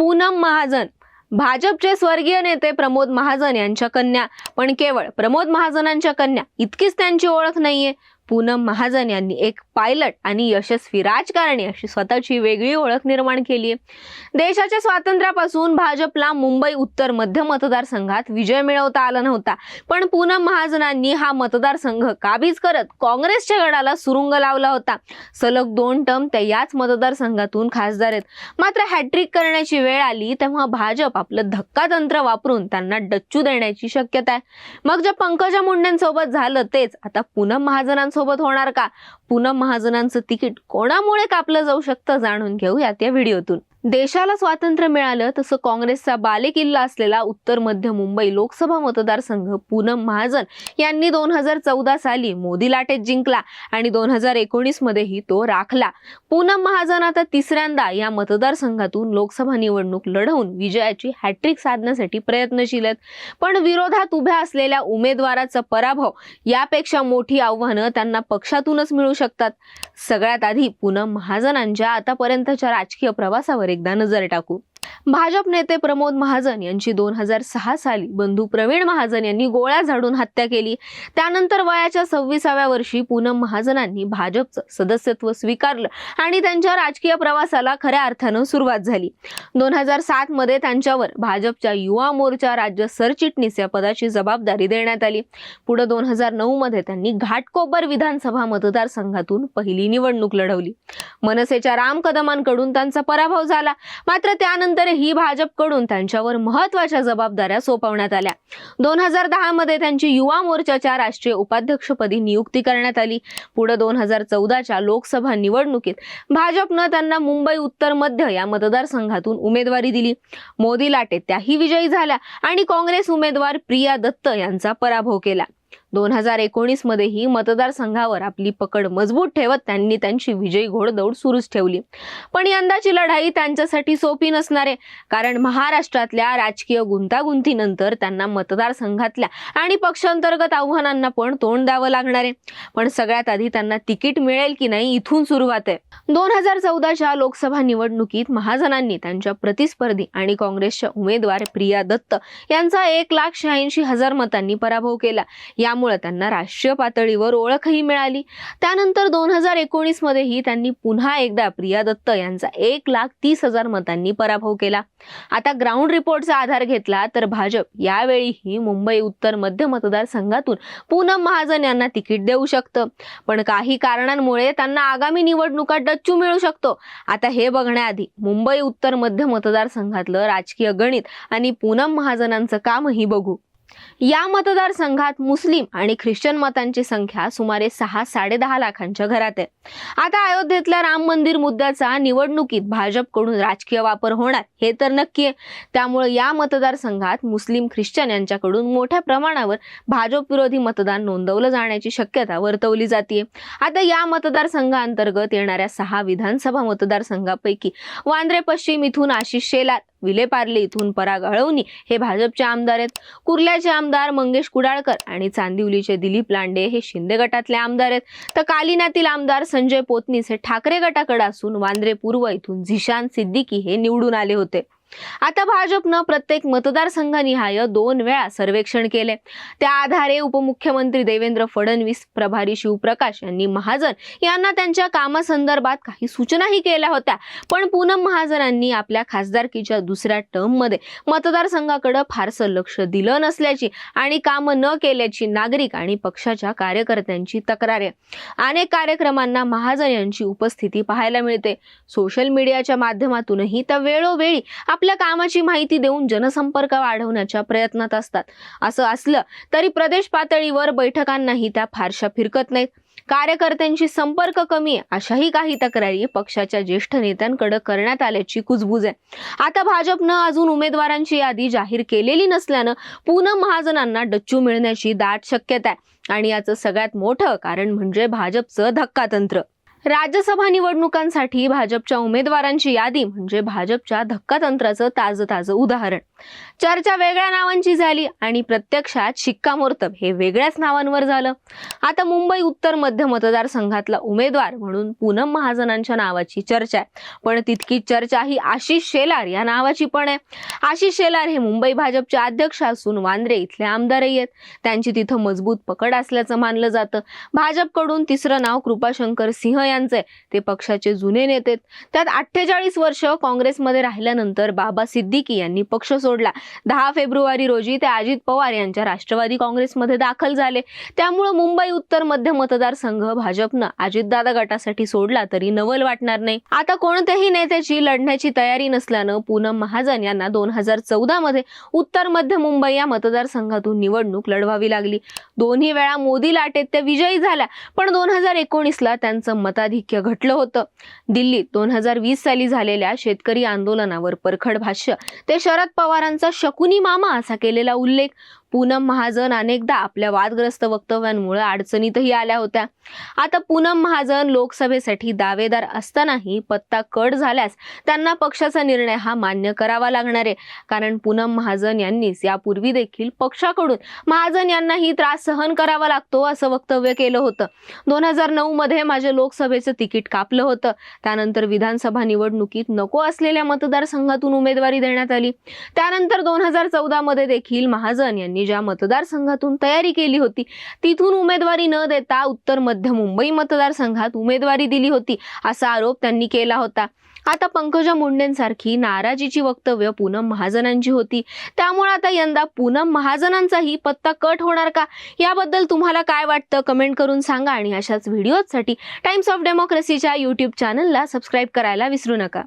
पूनम महाजन. भाजपचे स्वर्गीय नेते प्रमोद महाजन यांच्या कन्या. पण केवळ प्रमोद महाजनांच्या कन्या. इतकीच त्यांची ओळख नाहीये. पूनम महाजन यांनी एक पायलट आणि यशस्वी राजकारणी अशी स्वतःची वेगळी ओळख निर्माण केली आहे देशाच्या स्वातंत्र्यापासून भाजपला मुंबई उत्तर मध्य मतदारसंघात विजय मिळवता आला नव्हता. पण पूनम महाजनांनी हा मतदारसंघ काबीज करत काँग्रेसच्या गडाला सुरुंग लावला होता. सलग दोन टर्म त्या याच मतदारसंघातून खासदार आहेत. मात्र हॅट्रिक करण्याची वेळ आली तेव्हा भाजप आपलं धक्का तंत्र वापरून त्यांना डच्चू देण्याची शक्यता आहे. मग जे पंकजा मुंडेंसोबत झालं तेच आता पूनम महाजनांसोबत होणार का? पूनम महाजनांचं तिकीट कोणामुळे कापलं जाऊ शकतं जाणून घेऊयात या व्हिडिओतून. देशाला स्वातंत्र्य मिळालं तसं काँग्रेसचा बालेकिल्ला असलेला उत्तर मध्य मुंबई लोकसभा मतदारसंघ पूनम महाजन यांनी दोन हजार चौदा साली मोदी लाटेत जिंकला आणि दोन हजार एकोणीस मध्येही तो राखला. पूनम महाजन आता तिसऱ्यांदा या मतदारसंघातून लोकसभा निवडणूक लढवून विजयाची हॅट्रिक साधण्यासाठी प्रयत्नशील आहेत. पण विरोधात उभ्या असलेल्या उमेदवाराचा पराभव यापेक्षा मोठी आव्हानं त्यांना पक्षातूनच मिळू शकतात. सगळ्यात आधी पूनम महाजनांच्या आतापर्यंतच्या राजकीय प्रवासावर एकदा नजर टाकू. भाजप नेते प्रमोद महाजन यांची दोन हजार सहा साली बंधू प्रवीण महाजन यांनी गोळ्या झाडून हत्या केली. त्यानंतर वयाच्या सव्वीसाव्या वर्षी पूनम महाजनांनी भाजपचं सदस्यत्व स्वीकारलं आणि त्यांच्या राजकीय प्रवासाला खऱ्या अर्थानं सुरुवात झाली. दोन हजार सात मध्ये त्यांच्यावर भाजपच्या युवा मोर्चा राज्य सरचिटणीस या पदाची जबाबदारी देण्यात आली. पुढे दोन हजार नऊ मध्ये त्यांनी घाटकोपर विधानसभा मतदारसंघातून पहिली निवडणूक लढवली. मनसेच्या राम कदमांकडून त्यांचा पराभव झाला. मात्र त्यानंतर त्यानंतरही भाजपकडून त्यांच्यावर महत्त्वाच्या जबाबदाऱ्या सोपवण्यात आल्या. दोन हजार दहा मध्ये त्यांची युवा मोर्चाच्या राष्ट्रीय उपाध्यक्षपदी नियुक्ती करण्यात आली. पुढे दोन हजार चौदाच्या लोकसभा निवडणुकीत भाजपनं त्यांना मुंबई उत्तर मध्य या मतदारसंघातून उमेदवारी दिली. मोदी लाटे त्याही विजयी झाल्या आणि काँग्रेस उमेदवार प्रिया दत्त यांचा पराभव केला. दोन हजार एकोणीस मध्येही मतदारसंघावर आपली पकड मजबूत ठेवत त्यांनी त्यांची विजयी घोडदौड सुरूच ठेवली. पण यंदाची लढाई त्यांच्यासाठी सोपी नसणार आहे कारण महाराष्ट्रातल्या राजकीय गुंतागुंतीनंतर त्यांना मतदारसंघातल्या आणि पक्षांतर्गत आव्हानांना पण तोंड द्यावं लागणार. आहे पण सगळ्यात आधी त्यांना तिकीट मिळेल की नाही इथून सुरुवात आहे. दोन हजार चौदाच्या लोकसभा निवडणुकीत महाजनांनी त्यांच्या प्रतिस्पर्धी आणि काँग्रेसच्या उमेदवार प्रिया दत्त यांचा एक लाख शहाऐंशी हजार मतांनी पराभव केला. या त्यामुळे त्यांना राष्ट्रीय पातळीवर ओळखही मिळाली. त्यानंतर दोन हजार एकोणीस मध्येही त्यांनी पुन्हा एकदा प्रिया दत्त यांचा एक लाख तीस हजार मतांनी पराभव केला. आता ग्राउंड रिपोर्टचा आधार घेतला तर भाजप यावेळीही मुंबई उत्तर मध्य मतदारसंघातून पूनम महाजन यांना तिकीट देऊ शकतं. पण काही कारणांमुळे त्यांना आगामी निवडणुका डच्चू मिळू शकतो. आता हे बघण्याआधी मुंबई उत्तर मध्य मतदारसंघातलं राजकीय गणित आणि पूनम महाजनांचं कामही बघू. या मतदारसंघात मुस्लिम आणि ख्रिश्चन मतांची संख्या सुमारे सहा साडेदहा लाखांच्या घरात आहे. आता अयोध्येतल्या राम मंदिर मुद्द्याचा निवडणुकीत भाजपकडून राजकीय वापर होणार हे तर नक्की आहे. त्यामुळे या मतदारसंघात मुस्लिम ख्रिश्चन यांच्याकडून मोठ्या प्रमाणावर भाजप विरोधी मतदान नोंदवलं जाण्याची शक्यता वर्तवली जाते आता या मतदारसंघाअंतर्गत येणाऱ्या सहा विधानसभा मतदारसंघापैकी वांद्रे पश्चिम इथून आशिष शेलार विलेपार्ले इथून पराग अळवणी हे भाजपचे आमदार आहेत. कुर्ल्याचे आमदार मंगेश कुडाळकर आणि चांदिवलीचे दिलीप लांडे हे शिंदे गटातले आमदार आहेत. तर कालिनातील आमदार संजय पोतनीस हे ठाकरे गटाकडे असून वांद्रे पूर्व इथून झिशान सिद्दीकी हे निवडून आले होते. आता भाजपनं प्रत्येक मतदारसंघनिहाय दोन वेळा सर्वेक्षण केले त्या आधारे उपमुख्यमंत्री देवेंद्र फडणवीस प्रभारी शिवप्रकाश यांनी महाजन यांना त्यांच्या कामासंदर्भात काही सूचनाही केल्या होत्या. पण पूनम महाजनांनी आपल्या खासदारकीच्या दुसऱ्या टर्ममध्ये मतदारसंघाकडे फारसं लक्ष दिलं नसल्याची आणि कामं न केल्याची नागरिक आणि पक्षाच्या कार्यकर्त्यांची तक्रार आहे. अनेक कार्यक्रमांना महाजन यांची उपस्थिती पाहायला मिळते. सोशल मीडियाच्या माध्यमातूनही त्या वेळोवेळी आपल्या कामाची माहिती देऊन जनसंपर्क वाढवण्याच्या प्रयत्नात असतात. असं असलं तरी प्रदेश पातळीवर बैठकांनाही त्या फारशा फिरकत नाहीत. कार्यकर्त्यांशी संपर्क कमी आहे अशाही काही तक्रारी पक्षाच्या ज्येष्ठ नेत्यांकडे करण्यात आल्याची कुजबूज आहे. आता भाजपनं अजून उमेदवारांची यादी जाहीर केलेली नसल्यानं पूनम महाजनांना डच्चू मिळण्याची दाट शक्यता आहे. आणि याचं सगळ्यात मोठं कारण म्हणजे भाजपचं धक्कातंत्र. राज्यसभा निवडणुकांसाठी भाजपच्या उमेदवारांची यादी म्हणजे भाजपच्या धक्कातंत्राचं ताजं ताजं उदाहरण. चर्चा वेगळ्या नावांची झाली आणि प्रत्यक्षात शिक्कामोर्तब हे वेगळ्याच नावांवर झालं. आता मुंबई उत्तर मध्य मतदारसंघातला उमेदवार म्हणून पूनम महाजनांच्या नावाची चर्चा आहे. पण तितकी चर्चा ही आशिष शेलार या नावाची पण आहे. आशिष शेलार हे मुंबई भाजपचे अध्यक्ष असून वांद्रे इथले आमदारही आहेत. त्यांची तिथं मजबूत पकड असल्याचं मानलं जातं. भाजपकडून तिसरं नाव कृपाशंकर सिंह यांचं आहे. ते पक्षाचे जुने नेते त्यात अठ्ठेचाळीस वर्ष काँग्रेसमध्ये राहिल्यानंतर बाबा सिद्दीकी यांनी पक्ष सोडला. सोडला. दहा फेब्रुवारी रोजी ते अजित पवार यांच्या राष्ट्रवादी काँग्रेसमध्ये दाखल झाले. त्यामुळे मुंबई उत्तर मध्य मतदारसंघ भाजपनं अजितदादा गटासाठी सोडला तरी नवल वाटणार नाही. आता कोणत्याही नेत्याची लढण्याची तयारी नसल्यानं पूनम महाजन यांना दोन हजार चौदा मध्ये उत्तर मध्य मुंबई या मतदारसंघातून निवडणूक लढवावी लागली. दोन्ही वेळा मोदी लाटेत त्या विजयी झाल्या पण दोन हजार एकोणीसला त्यांचं मताधिक्य घटलं होतं. दिल्लीत दोन हजार वीस साली झालेल्या शेतकरी आंदोलनावर परखड भाष्य. ते शरद पवार पवारांचा शकुनी मामा असा केलेला उल्लेख पूनम महाजन अनेकदा आपल्या वादग्रस्त वक्तव्यांमुळे अडचणीतही आल्या होत्या. आता पूनम महाजन लोकसभेसाठी दावेदार असतानाही पत्ता कट झाल्यास त्यांना पक्षाचा निर्णय हा मान्य करावा लागणार आहे. कारण पूनम महाजन यांनीच यापूर्वी देखील पक्षाकडून महाजन यांनाही त्रास सहन करावा लागतो असं वक्तव्य केलं होतं. दोन हजार नऊ मध्ये माझे लोकसभेचं तिकीट कापलं होतं. त्यानंतर विधानसभा निवडणुकीत नको असलेल्या मतदारसंघातून उमेदवारी देण्यात आली. त्यानंतर दोन हजार चौदा मध्ये देखील महाजन यांनी ज्या मतदारसंघातून तयारी केली होती तिथून उमेदवारी न देता उत्तर मध्य मुंबई मतदारसंघात उमेदवारी दिली होती असा आरोप त्यांनी केला होता. आता पंकजा मुंडेंसारखी नाराजीची वक्तव्य पूनम महाजनांची होती. त्यामुळे आता यंदा पूनम महाजनांचाही पत्ता कट होणार का? याबद्दल तुम्हाला काय वाटतं? कमेंट करून सांगा आणि अशाच व्हिडिओसाठी टाइम्स ऑफ डेमोक्रेसीच्या यूट्यूब चॅनलला सबस्क्राईब करायला विसरू नका.